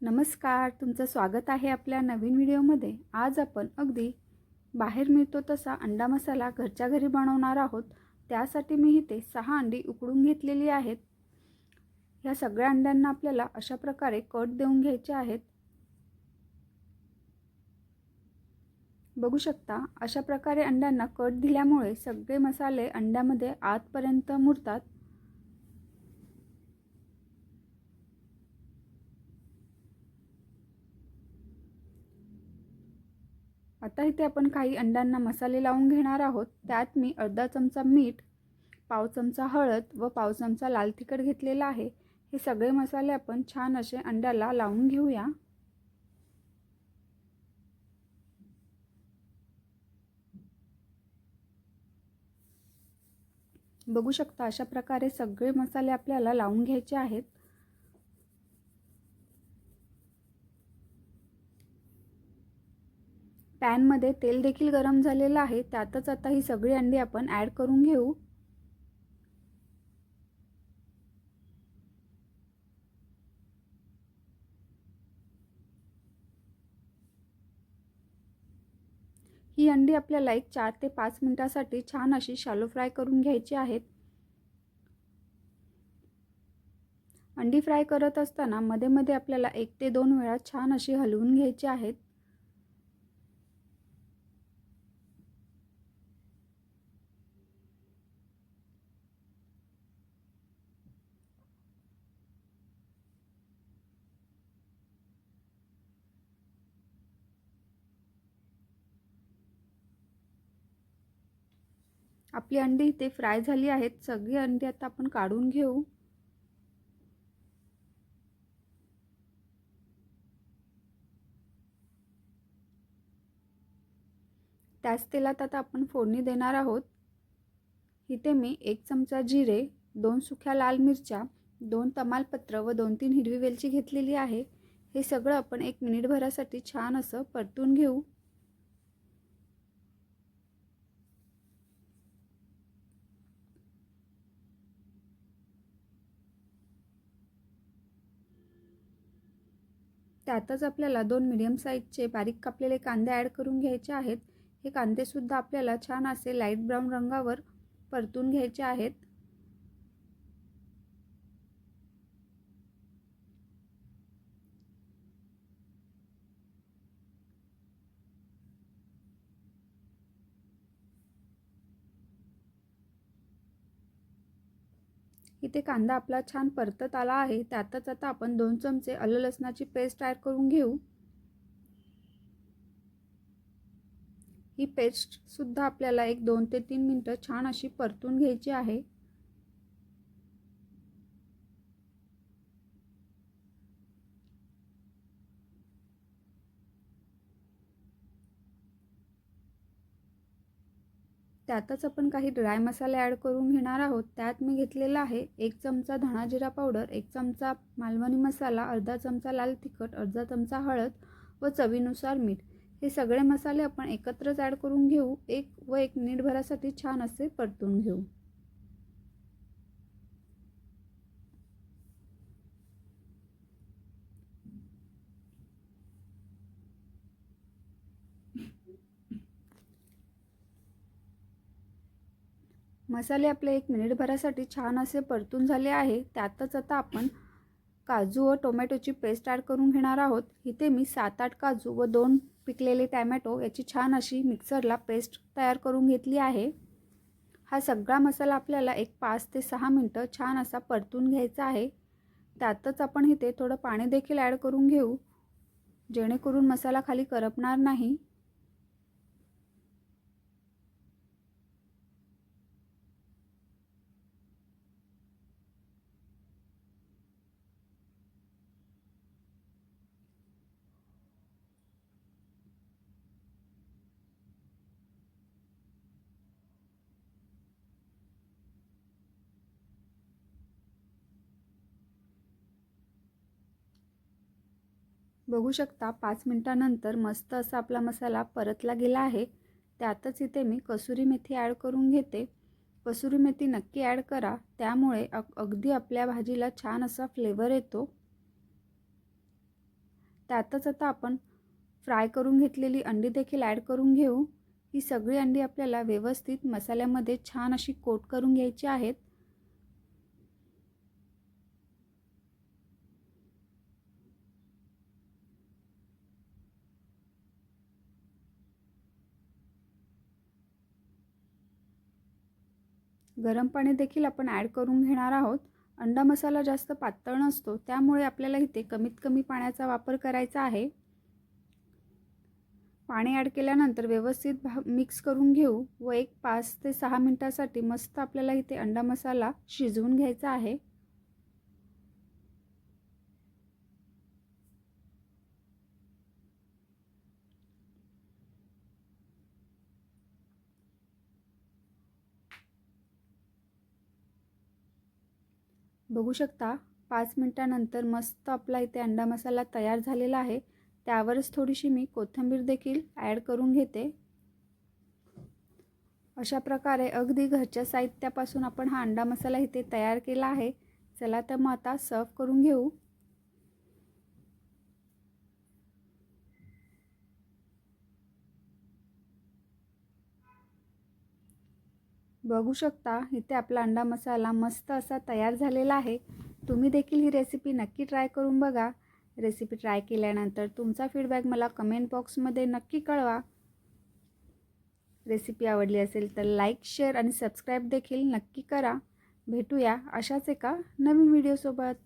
नमस्कार तुमचं स्वागत आहे आपल्या नवीन व्हिडिओमध्ये. आज आपण अगदी बाहेर मिळतो तसा अंडा मसाला घरच्या घरी बनवणार आहोत. त्यासाठी मी इथे सहा अंडी उकडून घेतलेली आहेत. ह्या सगळ्या अंड्यांना आपल्याला अशा प्रकारे कट देऊन घ्यायचे आहेत. बघू शकता अशा प्रकारे अंड्यांना कट दिल्यामुळे सगळे मसाले अंड्यामध्ये आतपर्यंत मुरतात. आता इथे आपण काही अंड्यांना मसाले लावून घेणार आहोत. त्यात मी अर्धा चमचा मीठ पाव चमचा हळद व पाव चमचा लाल तिखट घेतलेला आहे. हे सगळे मसाले आपण छान असे अंड्याला लावून घेऊया. बघू शकता अशा प्रकारे सगळे मसाले आपल्याला लावून घ्यायचे आहेत. पॅनमध्ये तेल देखील गरम झालेलं आहे त्यातच आता ही सगळी अंडी आपण ॲड करून घेऊ. ही अंडी आपल्याला एक चार ते पाच मिनटासाठी छान अशी शालो फ्राय करून घ्यायची आहेत. अंडी फ्राय करत असताना मध्ये मध्ये आपल्याला एक ते दोन वेळा छान अशी हलवून घ्यायची आहेत. आपली अंडी इथे फ्राय झाली आहेत. सगळी अंडी आता आपण काढून घेऊ. त्याच तेलात आता आपण फोडणी देणार आहोत. इथे मी एक चमचा जिरे दोन सुख्या लाल मिरच्या दोन तमालपत्र व दोन तीन हिरवी वेलची घेतलेली आहे. हे सगळं आपण एक मिनिटभरासाठी छान असं परतून घेऊ. त्यातच आपल्याला दोन मिडियम साईजचे बारीक कापलेले कांदे ॲड करून घ्यायचे आहेत. हे कांदेसुद्धा आपल्याला छान असे लाइट ब्राऊन रंगावर परतून घ्यायचे आहेत. इथे कांदा आपला छान परतत आला आहे त्यातच आता आपण दोन चमचे आलं लसणाची पेस्ट तयार करून घेऊ. ही पेस्टसुद्धा आपल्याला एक दोन ते तीन मिनटं छान अशी परतून घ्यायची आहे. त्यातच आपण काही ड्राय मसाले ॲड करून घेणार आहोत. त्यात मी घेतलेला आहे एक चमचा धणा जिरा पावडर एक चमचा मालवणी मसाला अर्धा चमचा लाल तिखट अर्धा चमचा हळद व चवीनुसार मीठ. हे सगळे मसाले आपण एकत्रच ॲड करून घेऊ. एक व एक मिनिटभरासाठी छान असे परतून घेऊ. मसाले आपले एक मिनिटभरासाठी छान असे परतून झाले आहे. त्यातच आता आपण काजू व टोमॅटोची पेस्ट ॲड करून घेणार आहोत. इथे मी सात आठ काजू व दोन पिकलेले टॅमॅटो याची छान अशी मिक्सरला पेस्ट तयार करून घेतली आहे. हा सगळा मसाला आपल्याला एक पाच ते सहा मिनटं छान असा परतून घ्यायचा आहे. त्यातच आपण इथे थोडं पाणी देखील ॲड करून घेऊ. जेणेकरून मसाला खाली करपणार नाही. बघू शकता पाच मिनटानंतर मस्त असा आपला मसाला परतला गेला आहे. त्यातच इथे मी कसुरी मेथी ॲड करून घेते. कसुरी मेथी नक्की ॲड करा त्यामुळे अग अगदी आपल्या भाजीला छान असा फ्लेवर येतो. त्यातच आता आपण फ्राय करून घेतलेली अंडी देखील ॲड करून घेऊ. ही सगळी अंडी आपल्याला व्यवस्थित मसाल्यामध्ये छान अशी कोट करून घ्यायची आहेत. गरम पाणी देखील आपण ॲड करून घेणार आहोत. अंडा मसाला जास्त पातळ नसतो त्यामुळे आपल्याला इथे कमीत कमी पाण्याचा वापर करायचा आहे. पाणी ॲड केल्यानंतर व्यवस्थित भा मिक्स करून घेऊ व एक पाच ते सहा मिनटासाठी मस्त आपल्याला इथे अंडा मसाला शिजवून घ्यायचा आहे. बघू शकता पाच मिनटानंतर मस्त आपला इथे अंडा मसाला तयार झालेला आहे. त्यावरच थोडीशी मी कोथिंबीर देखील ॲड करून घेते. अशा प्रकारे अगदी घरच्या साहित्यापासून आपण हा अंडा मसाला इथे तयार केला आहे. चला तर मग आता सर्व करून घेऊ. बघू शकता इथे आपला अंडा मसाला मस्त असा तयार झालेला आहे. तुम्ही देखील ही रेसिपी नक्की ट्राय करून बघा. रेसिपी ट्राय केल्यानंतर तुमचा फीडबॅक मला कमेंट बॉक्समध्ये नक्की कळवा. रेसिपी आवडली असेल तर लाईक शेअर आणि सबस्क्राईब देखील नक्की करा. भेटूया अशाच एका नवीन व्हिडिओसोबत